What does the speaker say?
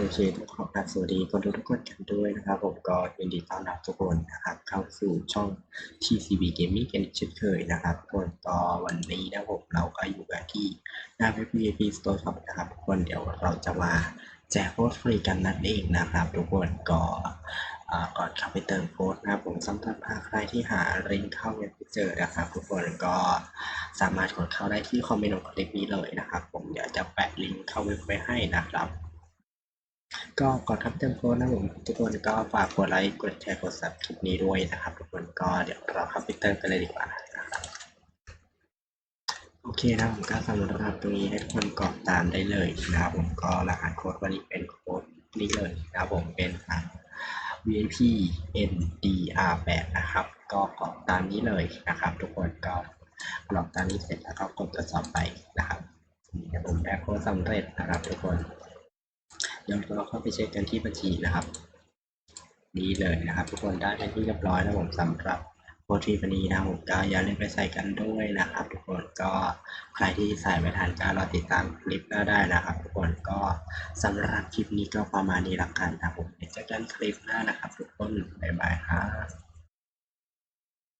โอเคต้องขอกราบสวัสดีคนทุกคนกันด้วยนะครับ ผมก็ยินดีต้อนรับทุกคนนะครับ เข้าสู่ช่อง TCB Gaming กันอีกเช่นเคยนะครับคนก็วันนี้นะผมเราก็อยู่กันที่หน้าเว็บ VIP Store Shop นะครับทุกคนเดี๋ยวเราจะมาแจกโค้ดฟรีกันนั่นเองนะครับ ทุกคนก็ก่อนเข้าไปเติมโค้ดนะครับผมสำหรับใครที่หาลิงก์เข้าเว็บไม่เจอนะครับ ทุกคนก็สามารถกดเข้าได้ที่คอมเมนต์ของคลิปนี้เลยนะครับ ผมเดี๋ยวจะแปะลิงก์เข้าเว็บไว้ให้นะครับ ก็ก่อนครับเติมโค้ดนะผมทุกคนก็ฝากกดไลค์กดแชร์กดซับคลิปนี้ด้วยนะครับ ทุกคนก็เดี๋ยวเราเข้าไปเติมกันเลยดีกว่านะครับโอเคนะผมก็สำหรับตรงนี้ให้ทุกคนกรอกตามได้เลยนะครับผมก็รหัสโค้ดวันนี้เป็นโค้ดนี้เลยนะครับผมเป็น VIP NDR8 นะครับ ก็กรอกตามนี้เลยนะครับ ทุกคนก็กรอกตามนี้เสร็จแล้วก็กดตรวจสอบไปนะครับผมได้โค้ดสำเร็จนะครับทุกคน เดี๋ยวเราเข้าไปเช็คกันที่บัญชีนะครับนี้เลยนะครับทุกคนได้เป็นที่เรียบร้อยนะผมสำหรับโปรทีวันนี้นะผมก็อย่าลืมไปใส่กันด้วยนะครับ ทุกคนก็ใครที่ใส่ไม่ทันก็รอติดตามคลิปหน้าได้นะครับ ทุกคนก็สำหรับคลิปนี้ก็ประมาณนี้ละกันนะผมเดี๋ยวเจอกันคลิปหน้านะครับ ทุกคนบ๊ายบายครับ